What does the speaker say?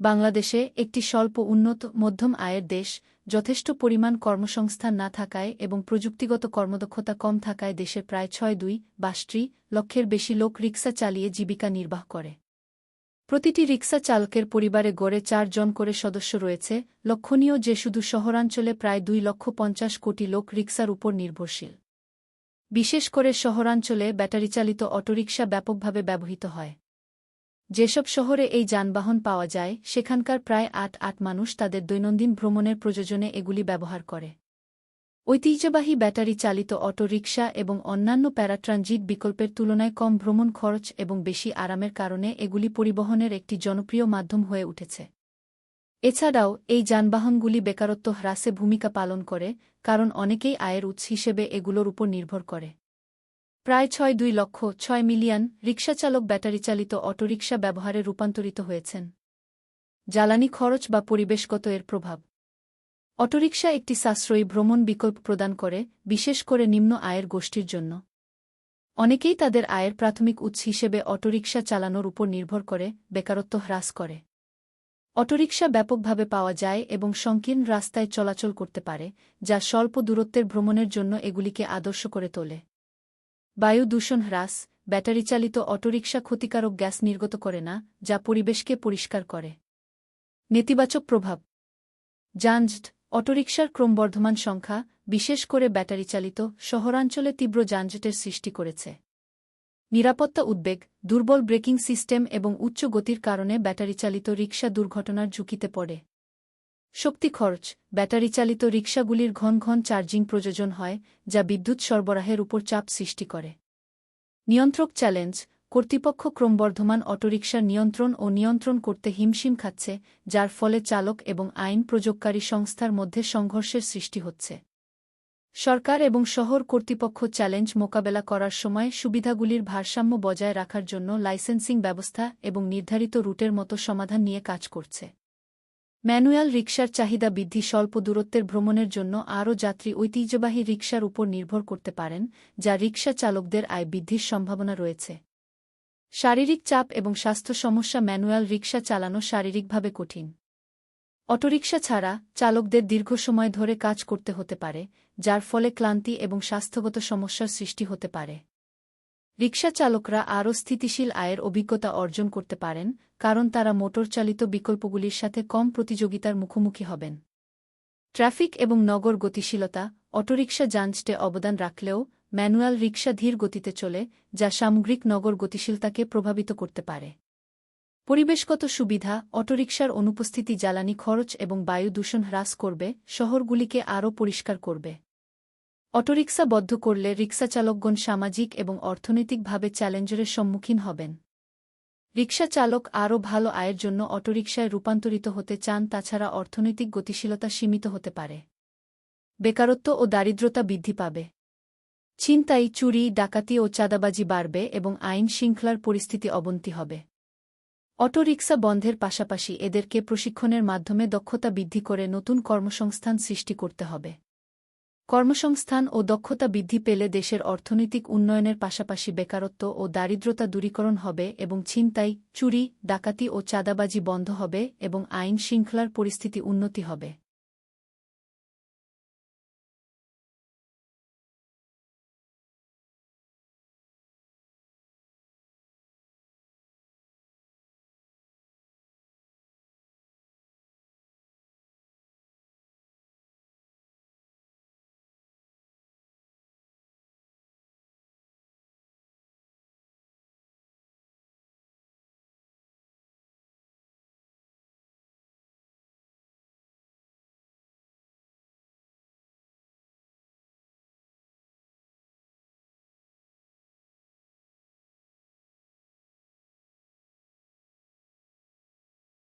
বাংলাদেশে একটি স্বল্প, উন্নত, মধ্যম আয়ের দেশ, যথেষ্ট পরিমাণ কর্মসংস্থান না থাকায় এবং প্রযুক্তিগত কর্মদক্ষতা কম থাকায় দেশের প্রায় ছয় দুই বাষ্টি লক্ষের বেশি লোক রিক্সা চালিয়ে জীবিকা নির্বাহ করে। প্রতিটি রিক্সা চালকের পরিবারে গড়ে চার জন করে সদস্য রয়েছে। লক্ষণীয় যে শুধু শহরাঞ্চলে প্রায় দুই লক্ষ পঞ্চাশ কোটি লোক রিক্সার উপর নির্ভরশীল। বিশেষ করে শহরাঞ্চলে ব্যাটারিচালিত অটোরিকশা ব্যাপকভাবে ব্যবহৃত হয়। যেসব শহরে এই যানবাহন পাওয়া যায়, সেখানকার প্রায় আট আট মানুষ তাদের দৈনন্দিন ভ্রমণের প্রয়োজনে এগুলি ব্যবহার করে। ঐতিহ্যবাহী ব্যাটারি চালিত অটোরিকশা এবং অন্যান্য প্যারাট্রানজিট বিকল্পের তুলনায় কম ভ্রমণ খরচ এবং বেশি আরামের কারণে এগুলি পরিবহনের একটি জনপ্রিয় মাধ্যম হয়ে উঠেছে। এছাড়াও, এই যানবাহনগুলি বেকারত্ব হ্রাসে ভূমিকা পালন করে, কারণ অনেকেই আয়ের উৎস হিসেবে এগুলোর উপর নির্ভর করে। প্রায় ছয় দুই লক্ষ ছয় মিলিয়ন রিক্সাচালক ব্যাটারিচালিত অটোরিকশা ব্যবহারে রূপান্তরিত হয়েছেন। জ্বালানি খরচ বা পরিবেশগত এর প্রভাব। অটোরিকশা একটি সাশ্রয়ী ভ্রমণ বিকল্প প্রদান করে, বিশেষ করে নিম্ন আয়ের গোষ্ঠীর জন্য। অনেকেই তাদের আয়ের প্রাথমিক উৎস হিসেবে অটোরিকশা চালানোর উপর নির্ভর করে, বেকারত্ব হ্রাস করে। অটোরিকশা ব্যাপকভাবে পাওয়া যায় এবং সংকীর্ণ রাস্তায় চলাচল করতে পারে, যা স্বল্প দূরত্বের ভ্রমণের জন্য এগুলিকে আদর্শ করে তোলে। বায়ু দূষণ হ্রাস ব্যাটারিচালিত অটোরিকশা ক্ষতিকারক গ্যাস নির্গত করে না, যা পরিবেশকে পরিষ্কার করে। নেতিবাচক প্রভাব। যানজট, অটোরিকশার ক্রমবর্ধমান সংখ্যা, বিশেষ করে ব্যাটারিচালিত শহরাঞ্চলে তীব্র যানজটের সৃষ্টি করেছে। নিরাপত্তা উদ্বেগ, দুর্বল ব্রেকিং সিস্টেম এবং উচ্চ গতির কারণে ব্যাটারিচালিত রিক্সা দুর্ঘটনার ঝুঁকিতে পড়ে। শক্তি খরচ ব্যাটারি চালিত রিক্সাগুলির ঘন ঘন চার্জিং প্রয়োজন হয়, যা বিদ্যুৎ সরবরাহের উপর চাপ সৃষ্টি করে। নিয়ন্ত্রক চ্যালেঞ্জ, কর্তৃপক্ষ ক্রমবর্ধমান অটোরিকশার নিয়ন্ত্রণ ও নিয়ন্ত্রণ করতে হিমশিম খাচ্ছে, যার ফলে চালক এবং আইন প্রযোগকারী সংস্থার মধ্যে সংঘর্ষের সৃষ্টি হচ্ছে। সরকার এবং শহর কর্তৃপক্ষ চ্যালেঞ্জ মোকাবেলা করার সময় সুবিধাগুলির ভারসাম্য বজায় রাখার জন্য লাইসেন্সিং ব্যবস্থা এবং নির্ধারিত রুটের মতো সমাধান নিয়ে কাজ করছে। ম্যানুয়াল রিকশার চাহিদা বৃদ্ধি স্বল্প দূরত্বের ভ্রমণের জন্য আরও যাত্রী ঐতিহ্যবাহী রিকশার উপর নির্ভর করতে পারেন, যা রিকশা চালকদের আয় বৃদ্ধির সম্ভাবনা রয়েছে। শারীরিক চাপ এবং স্বাস্থ্য সমস্যা ম্যানুয়াল রিকশা চালানো শারীরিকভাবে কঠিন। অটোরিকশা ছাড়া চালকদের দীর্ঘ সময় ধরে কাজ করতে হতে পারে, যার ফলে ক্লান্তি এবং স্বাস্থ্যগত সমস্যার সৃষ্টি হতে পারে। রিকশা চালকরা আরও স্থিতিশীল আয়ের অভিজ্ঞতা অর্জন করতে পারেন কারণ তারা মোটরচালিত বিকল্পগুলির সাথে কম প্রতিযোগিতার মুখোমুখি হবেন। ট্রাফিক এবং নগর গতিশীলতা, অটোরিকশা যাঞ্চটে অবদান রাখলেও ম্যানুয়াল রিকশা ধীর গতিতে চলে, যা সামগ্রিক নগর গতিশীলতাকে প্রভাবিত করতে পারে। পরিবেশগত সুবিধা, অটোরিকশার অনুপস্থিতি জ্বালানি খরচ এবং বায়ু দূষণ হ্রাস করবে, শহরগুলিকে আরও পরিষ্কার করবে। অটোরিকশা বদ্ধ করলে রিক্সা চালকগণ সামাজিক এবং অর্থনৈতিকভাবে চ্যালেঞ্জের সম্মুখীন হবেন। রিক্সা চালক আরও ভালো আয়ের জন্য অটোরিকশায় রূপান্তরিত হতে চান, তাছাড়া অর্থনৈতিক গতিশীলতা সীমিত হতে পারে। বেকারত্ব ও দারিদ্রতা বৃদ্ধি পাবে। ছিনতাই, চুরি, ডাকাতি ও চাঁদাবাজি বাড়বে এবং আইন শৃঙ্খলার পরিস্থিতি অবনতি হবে। অটোরিকশা বন্ধের পাশাপাশি এদেরকে প্রশিক্ষণের মাধ্যমে দক্ষতা বৃদ্ধি করে নতুন কর্মসংস্থান সৃষ্টি করতে হবে। কর্মসংস্থান ও দক্ষতা বৃদ্ধি পেলে দেশের অর্থনৈতিক উন্নয়নের পাশাপাশি বেকারত্ব ও দারিদ্রতা দূরীকরণ হবে এবং ছিনতাই, চুরি, ডাকাতি ও চাঁদাবাজি বন্ধ হবে এবং আইন শৃঙ্খলার পরিস্থিতি উন্নতি হবে।